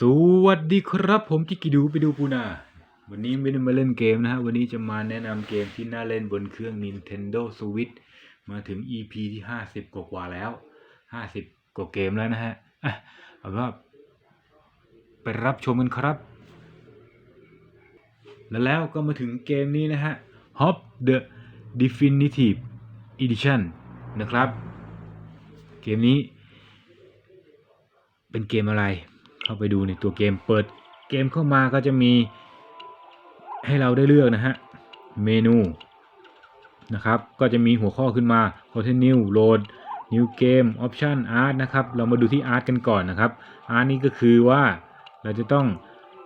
สวัสดีครับ ผมกิกกิดูไปดูปูนา วันนี้ไม่ได้มาเล่นเกมนะฮะ วันนี้จะมาแนะนำเกมที่น่าเล่นบนเครื่อง Nintendo Switch มาถึง EP ที่ 50 กว่าๆแล้ว 50 กว่าเกมแล้วนะฮะอะเอาว่าไปรับชมกันครับ แล้วแล้วก็มาถึงเกมนี้นะฮะ Hop the Definitive Edition นะครับ เกมนี้ เป็นเกมอะไร เข้าไปดูในตัวเกมเปิดเกมเข้ามาก็จะมีให้เราได้เลือกนะฮะ เมนูนะครับ ก็จะมีหัวข้อขึ้นมา Continue Load New Game Option Art นะครับ เรามาดูที่ Art กันก่อนนะครับ Art นี่ก็คือว่าเราจะต้อง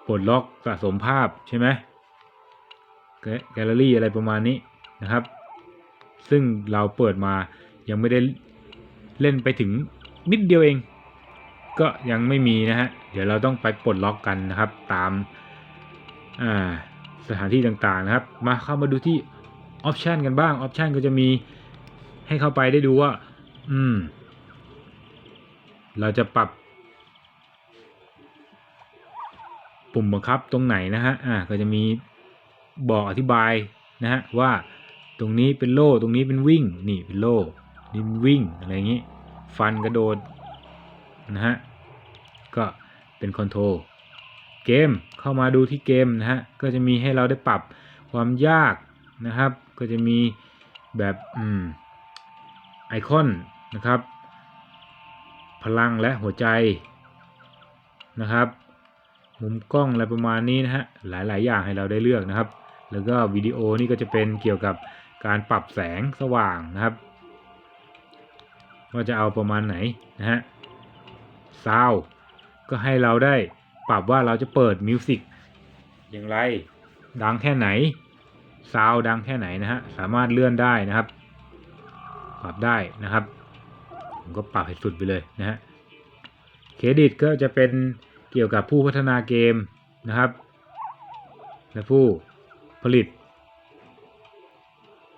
ปลดล็อกสะสมภาพใช่ไหมแกลเลอรี่อะไรประมาณนี้นะครับ ซึ่งเราเปิดมายังไม่ได้เล่นไปถึงนิดเดียวเอง ก็ยังไม่มีนะฮะ เดี๋ยวเราต้องไปปลดล็อกกันนะครับตามาสถานที่ต่างๆนะครับ มาเข้ามาดูที่ออปชันกันบ้างออปชันก็จะมีให้เข้าไปได้ดูว่า อืม เราจะปรับ ปุ่มบังคับตรงไหนนะฮะ อ่า ก็จะมีบอกอธิบายนะฮะว่าตรงนี้เป็นโล่ ตรงนี้เป็นวิ่ง นี่เป็นโล่ นี่เป็นวิ่งอะไรอย่างนี้ ฟันกระโดด นะฮะ ก็เป็นคอนโทรลเกมเข้ามาดูที่เกมนะฮะ ก็จะมีให้เราได้ปรับความยากนะครับ ก็จะมีแบบอืมไอคอนนะครับ พลังและหัวใจนะครับ มุมกล้องอะไรประมาณนี้นะฮะ หลายๆ อย่างให้เราได้เลือกนะครับ แล้วก็วิดีโอนี่ก็จะเป็นเกี่ยวกับการปรับแสงสว่างนะครับ ว่าจะเอาประมาณไหนนะฮะ ซาวก็ให้เราได้ปรับว่าเราจะเปิดมิวสิกอย่างไร ดังแค่ไหนซาวดังแค่ไหนนะฮะ สามารถเลื่อนได้นะครับ ปรับได้นะครับ ผมก็ปรับให้สุดไปเลยนะฮะ เครดิตก็จะเป็นเกี่ยวกับผู้พัฒนาเกมนะครับ และผู้ผลิต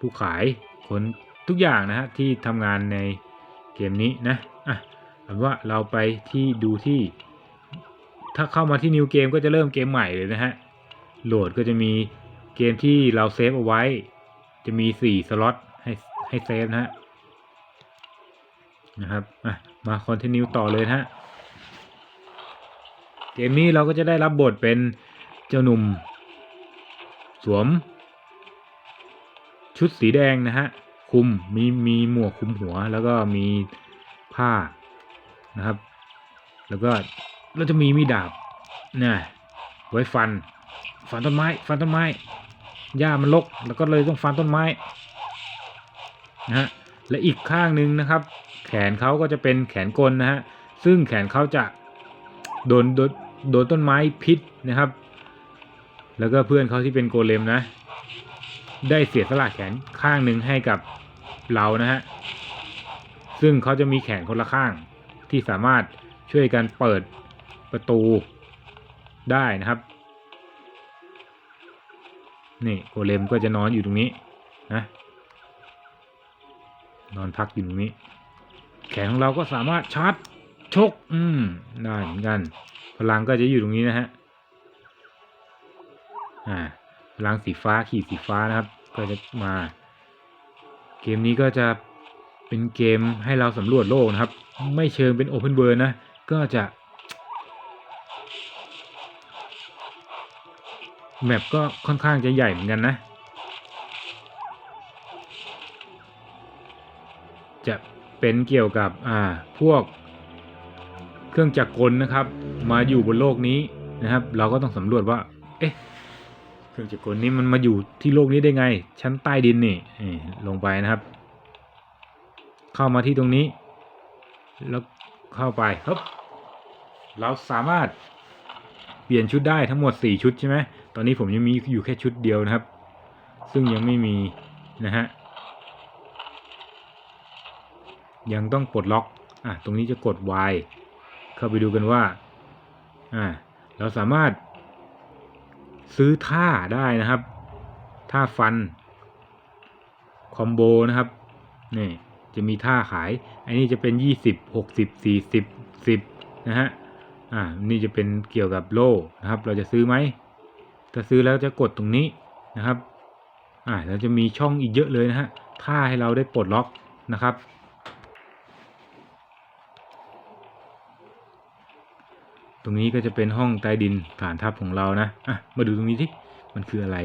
ผู้ขายคนทุกอย่างนะฮะที่ทำงานในเกมนี้นะ อะ เอาเป็นว่าเราไปที่ดูที่ ถ้าเข้ามาที่ New Game ก็จะเริ่มเกมใหม่เลยนะฮะ โหลดก็จะมีเกมที่เราเซฟเอาไว้ จะมี4สล็อตให้ให้เซฟนะฮะ นะครับมา Continue ต่อเลยนะฮะ เกมนี้เราก็จะได้รับบทเป็นเจ้าหนุ่ม สวม ชุดสีแดงนะฮะ คุมมีมีหมวกคุมหัวแล้วก็มีผ้า นะครับ แล้วก็เราจะมีมีดาบนี่ไว้ฟัน ฟันต้นไม้ ฟันต้นไม้หญ้ามันรกแล้วก็เลยต้องฟันต้นไม้นะฮะและอีกข้างหนึ่งนะครับ แขนเขาก็จะเป็นแขนกลนะฮะซึ่งแขนเขาจะโดนโดนโดนต้นไม้พิษนะครับ แล้วก็เพื่อนเขาที่เป็นโกเลมนะ ได้เสียสละแขนข้างหนึ่งให้กับเรานะฮะซึ่งเขาจะมีแขนคนละข้าง ที่สามารถช่วยกันเปิดประตูได้นะครับ นี่โกเลมก็จะนอนอยู่ตรงนี้นะนอนพักอยู่ตรงนี้ แขนของเราก็สามารถชาร์จชก อืมได้เหมือนกัน พลังก็จะอยู่ตรงนี้นะฮะอ่าพลังสีฟ้าขีดสีฟ้านะครับ ก็จะมา เกมนี้ก็จะ เป็นเกมให้เราสำรวจโลกนะครับ ไม่เชิงเป็นโอเพนเวิร์นะ ก็จะแมปก็ค่อนข้างจะใหญ่เหมือนกันนะ จะเป็นเกี่ยวกับอ่าพวกเครื่องจักรกลนะครับ มาอยู่บนโลกนี้นะครับ เราก็ต้องสำรวจว่า เอ๊ะเครื่องจักรกลนี้มันมาอยู่ที่โลกนี้ได้ไง ชั้นใต้ดินนี่นี่ลงไปนะครับ เข้ามาที่ตรงนี้ แล้วเข้าไปครับเราสามารถเปลี่ยนชุดได้ทั้งหมดสี่ชุดใช่ไหมตอนนี้ผมยังมีอยู่แค่ชุดเดียวนะครับ ซึ่งยังไม่มีนะฮะยังต้องปลดล็อก อะ ตรงนี้จะกด Y เข้าไปดูกันว่า อ่า เราสามารถซื้อท่าได้นะครับ ท่าฟัน คอมโบนะครับ นี่ จะมีท่าขาย อันนี้จะเป็นยี่สิบหกสิบสี่สิบสิบนะฮะ อ่า นี่จะเป็นเกี่ยวกับโล่นะครับ เราจะซื้อไหม ถ้าซื้อแล้วจะกดตรงนี้นะครับ อ่าแล้วจะมีช่องอีกเยอะเลยนะฮะถ้าให้เราได้ปลดล็อกนะครับตรงนี้ก็จะเป็นห้องใต้ดินฐานทัพของเรานะ อะ มาดูตรงนี้ที่มันคืออะไร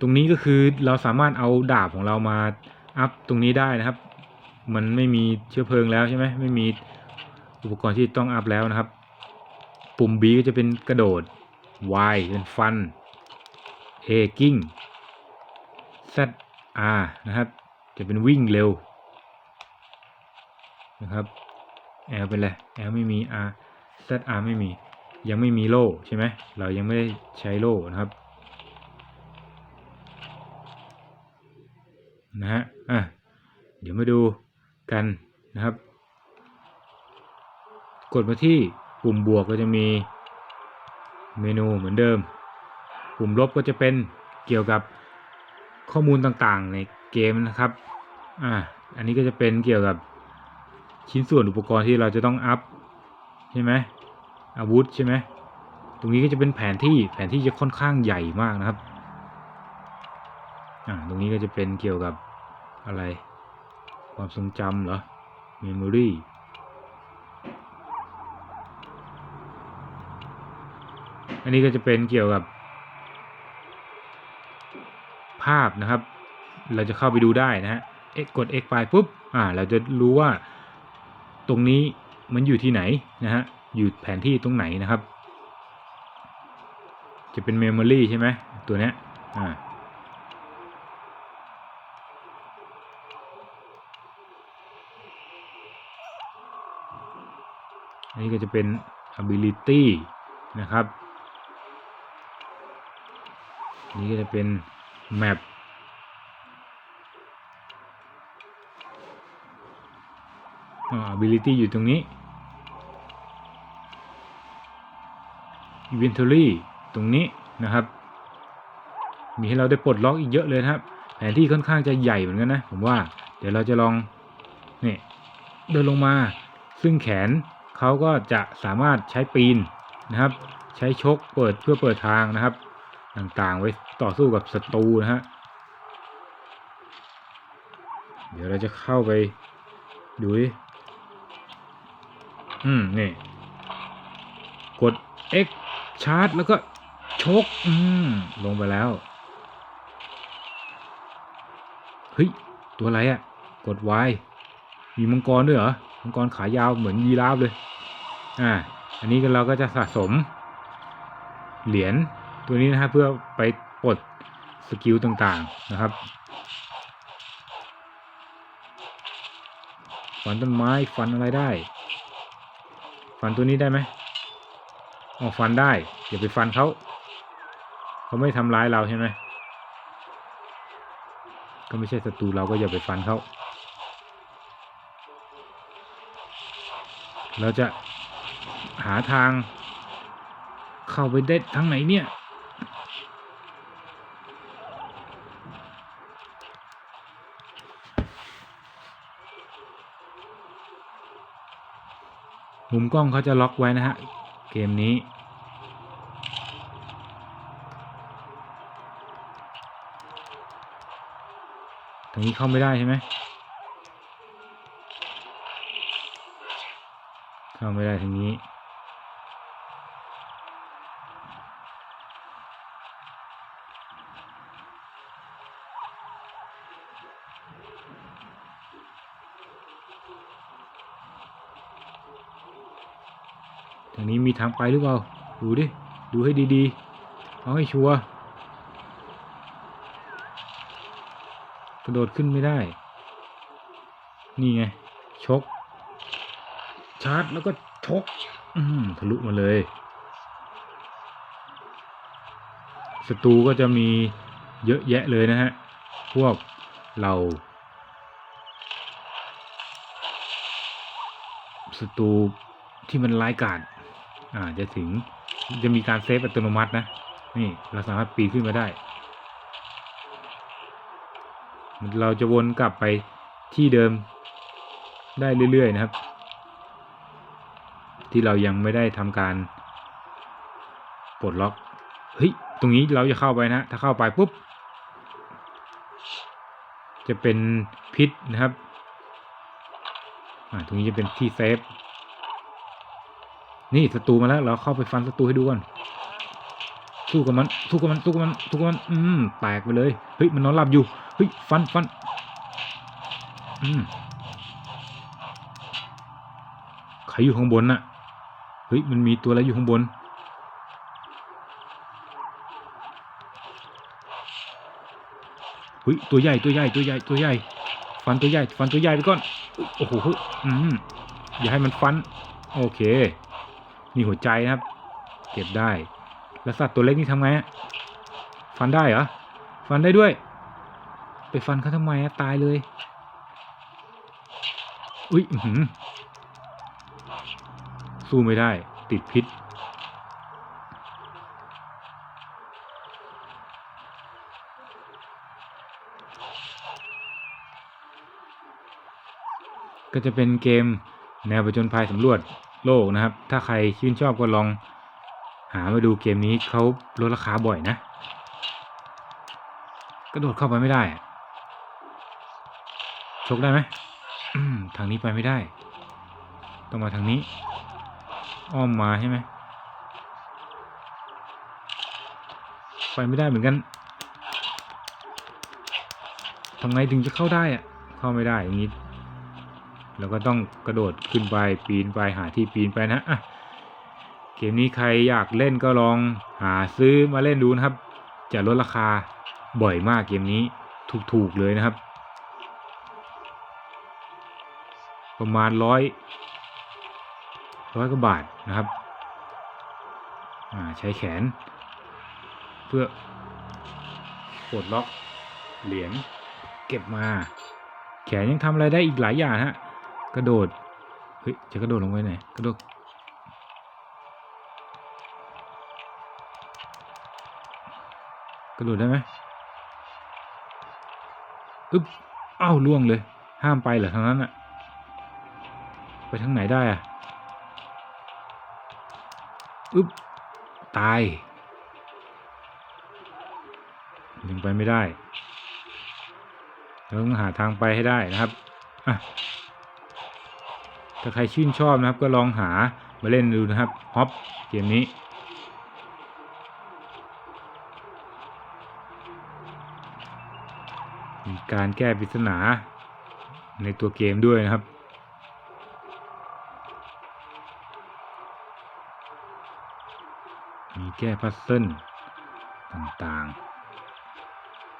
ตรงนี้ก็คือเราสามารถเอาดาบของเรามา อัพตรงนี้ได้นะครับ มันไม่มีเชื้อเพลิงแล้วใช่ไหมไม่มีอุปกรณ์ที่ต้องอัพแล้วนะครับ ปุ่ม B ก็จะเป็นกระโดด Y เป็นฟัน A กิ้ง Z R นะครับ จะเป็นวิ่งเร็วนะครับ L เป็นอะไร L ไม่มี R Z R ไม่มี ยังไม่มีโล่ใช่ไหม เรายังไม่ได้ใช้โล่นะครับ นะฮะอะเดี๋ยวมาดูกันนะครับ กดมาที่ปุ่มบวกก็จะมีเมนูเหมือนเดิม ปุ่มลบก็จะเป็นเกี่ยวกับข้อมูลต่างๆ ในเกมนะครับอ่าอันนี้ก็จะเป็นเกี่ยวกับชิ้นส่วนอุปกรณ์ที่เราจะต้องอัพใช่ไหมอาวุธใช่ไหมตรงนี้ก็จะเป็นแผนที่แผนที่จะค่อนข้างใหญ่มากนะครับ อ่าตรงนี้ก็จะเป็นเกี่ยวกับอะไร ความทรงจำเหรอ memory อันนี้ก็จะเป็นเกี่ยวกับ ภาพนะครับ เราจะเข้าไปดูได้นะฮะ X กด X ไปปุ๊บ อ่า เราจะรู้ว่าตรงนี้มันอยู่ที่ไหนนะฮะ อยู่แผนที่ตรงไหนนะครับ จะเป็น memory ใช่ไหมตัวเนี้ย อ่า อันนี้ก็จะเป็น ability นะครับนนี้ก็จะเป็น map อ่า ability อยู่ตรงนี้ inventory ตรงนี้นะครับ มีให้เราได้ปลดล็อกอีกเยอะเลยครับ แผนที่ค่อนข้างจะใหญ่เหมือนกันนะ ผมว่า เดี๋ยวเราจะลอง นี่ เดินลงมา ซึ่งแขน เขาก็จะสามารถใช้ปีนนะครับ ใช้ชกเปิดเพื่อเปิดทางนะครับ ต่างๆไว้ต่อสู้กับศัตรูนะฮะเดี๋ยวเราจะเข้าไปดูดิอืมนี่ กด X ชาร์จแล้วก็ชก อืม ลงไปแล้ว เฮ้ย ตัวอะไรอะ่ะ กด Y มีมังกรด้วยเหรอ มังกรขายาวเหมือนยีราฟเลย อ่า อันนี้ก็เราก็จะสะสม เหรียญตัวนี้นะครับเพื่อไปปลดสกิลต่างๆนะครับฟันต้นไม้ฟันอะไรได้ ฟันตัวนี้ได้ไหมอ๋อฟันได้อย่าไปฟันเขาเขาไม่ทำร้ายเราใช่ไหมก็ไม่ใช่ศัตรูเราก็อย่าไปฟันเขา เราจะหาทาง เข้าไปได้ทางไหนเนี่ย มุมกล้องเขาจะล็อกไว้นะฮะ เกมนี้ตรงนี้เข้าไม่ได้ใช่ไหม เข้าไม่ได้ทางนี้ ทางนี้มีทางไปหรือเปล่า ดูดิ ดูให้ดีๆ เอาให้ชัวร์กระโดดขึ้นไม่ได้ นี่ไง ชก ชาร์จแล้วก็ชกอืมทะลุมาเลยศัตรูก็จะมีเยอะแยะเลยนะฮะ พวกเราศัตรูที่มันร้ายกาจอ่าจะถึงจะมีการเซฟอัตโนมัตินะ นี่เราสามารถปีนขึ้นมาได้ เราจะวนกลับไปที่เดิมได้เรื่อย ๆ นะครับ ที่เรายังไม่ได้ทำการปลดล็อกเฮ้ยตรงนี้เราจะเข้าไปนะ ถ้าเข้าไปปุ๊บ จะเป็นพิษนะครับอ่าตรงนี้จะเป็นที่เซฟนี่ศัตรูมาแล้ว เราเข้าไปฟันศัตรูให้ดูก่อนสู้กับมันสู้กับมันสู้กับมันสู้กับมันอืมแตกไปเลยเฮ้ยมันนอนหลับอยู่เฮ้ยฟันฟันอืมใครอยู่ข้างบนน่ะ ฮ้ยมันมีตัวอะไรอยู่ข้างบน เฮ้ยตัวใหญ่ตัวใหญ่ตัวใหญ่ตัวใหญ่ ฟันตัวใหญ่ฟันตัวใหญ่ไปก่อน โอ้โหเฮ้ยอืมอย่าให้มันฟัน โอเค นี่หัวใจนะครับ เก็บได้ แล้วสัตว์ตัวเล็กนี่ทำไงอะฟันได้เหรอ ฟันได้ด้วย ไปฟันเขาทำไมอะตายเลย อุ้ยอื สู้ไม่ได้ ติดพิษ ก็จะเป็นเกมแนวประจนภัยสำรวจโลกนะครับ ถ้าใครชื่นชอบก็ลองหามาดูเกมนี้เขาลดราคาบ่อยนะ กระโดดเข้าไปไม่ได้ ชกได้ไหมทางนี้ไปไม่ได้ ต้องมาทางนี้ อ้อมมาใช่ไหมไปไม่ได้เหมือนกันทำไงถึงจะเข้าได้อะเข้าไม่ได้อย่างนี้แล้วก็ต้องกระโดดขึ้นไปปีนไปหาที่ปีนไปนะอะเกมนี้ใครอยากเล่นก็ลองหาซื้อมาเล่นดูนะครับ จะลดราคาบ่อยมากเกมนี้ถูกๆเลยนะครับ ประมาณร้อย ร้อยกว่าบาทนะครับใช้แขน เพื่อปลดล็อกเหรียญเก็บมา แขนยังทำอะไรได้อีกหลายอย่างฮะ กระโดด เฮ้ย จะกระโดดลงไปไหน กระโดด กระโดดได้ไหมอึ๊บอ้าวล่วงเลย ห้ามไปเหรอทางนั้นอะไปทางไหนได้อะ อึ๊บ ตาย ยังไปไม่ได้เราต้องหาทางไปให้ได้นะครับถ้าใครชื่นชอบนะครับก็ลองหามาเล่นดูนะครับฮอปเกมนี้มีการแก้ปริศนาในตัวเกมด้วยนะครับ แก้พัซเซิลต่าง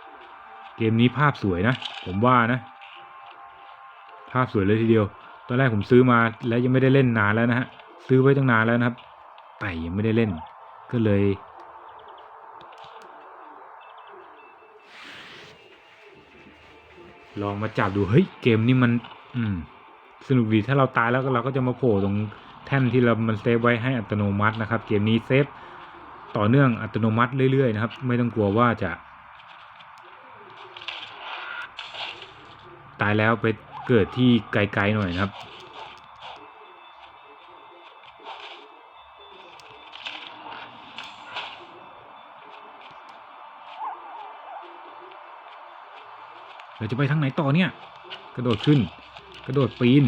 ๆ เกมนี้ภาพสวยนะ ผมว่านะ ภาพสวยเลยทีเดียว ตอนแรกผมซื้อมาแล้วยังไม่ได้เล่นนานแล้วนะฮะ ซื้อไว้ตั้งนานแล้วนะครับ แต่ยังไม่ได้เล่น ก็เลย ลองมาจับดู เฮ้ย เกมนี้มัน อืม สนุกดี ถ้าเราตายแล้วก็เราก็จะมาโผล่ตรงแท่นที่เรามันเซฟไว้ให้อัตโนมัตินะครับ เกมนี้เซฟ ต่อเนื่องอัตโนมัติเรื่อยๆนะครับ ไม่ต้องกลัวว่าจะ ตายแล้วไปเกิดที่ไกลๆหน่อยนะครับ เราจะไปทางไหนต่อเนี่ย กระโดดขึ้น กระโดดปีน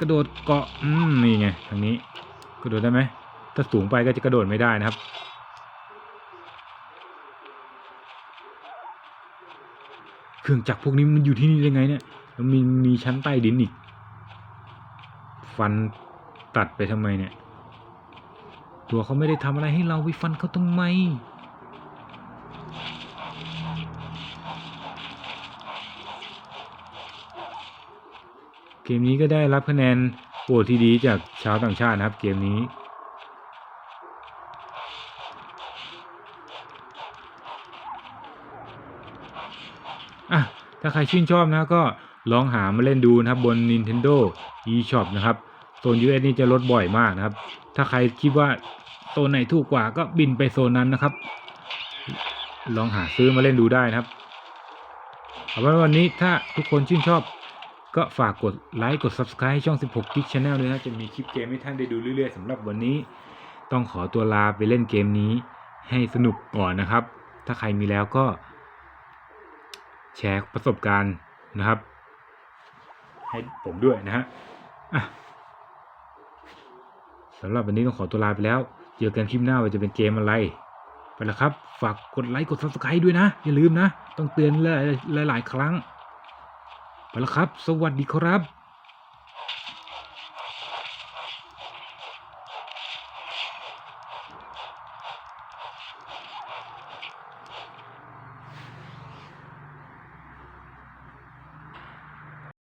กระโดดเกาะ อืม นี่ไง ทางนี้ กระโดดได้ไหมถ้าสูงไปก็จะกระโดดไม่ได้นะครับ เค รื่องจักรพวกนี้มันอยู่ที่นี่ได้ไงเนี่ยแล้วมีมีชั้นใต้ดินอีก ฟันตัดไปทำไมเนี่ย ตัวเขาไม่ได้ทำอะไรให้เราไปฟันเขาทำไม เกมนี้ก็ได้รับคะแนนโหวตที่ดีจากชาวต่างชาตินะครับ เกมนี้ อะ ถ้าใครชื่นชอบนะก็ลองหามาเล่นดูนะครับบน Nintendo eShop นะครับโซน US นี่จะลดบ่อยมากนะครับ ถ้าใครคิดว่าโซนไหนถูกกว่าก็บินไปโซนนั้นนะครับ ลองหาซื้อมาเล่นดูได้นะครับเอาไว้วันนี้ถ้าทุกคนชื่นชอบ ก็ฝากกดไลค์กด Subscribe ช่อง 16 g ิ g Channel ด้วยนะจะมีคลิปเกมให้ท่านได้ดูเรื่อยๆสำหรับวันนี้ ต้องขอตัวลาไปเล่นเกมนี้ให้สนุกก่อนนะครับ ถ้าใครมีแล้วก็ แชร์ประสบการณ์นะครับ ให้ผมด้วยนะฮะสำหรับวันนี้ต้องขอตัวลาไปแล้ว เจอกันคลิปหน้าว่าจะเป็นเกมอะไร ไปแล้วครับ ฝากกดไลค์กด subscribe ด้วยนะ อย่าลืมนะ ต้องเตือนหลายหลายๆครั้ง ไปแล้วครับ สวัสดีครับ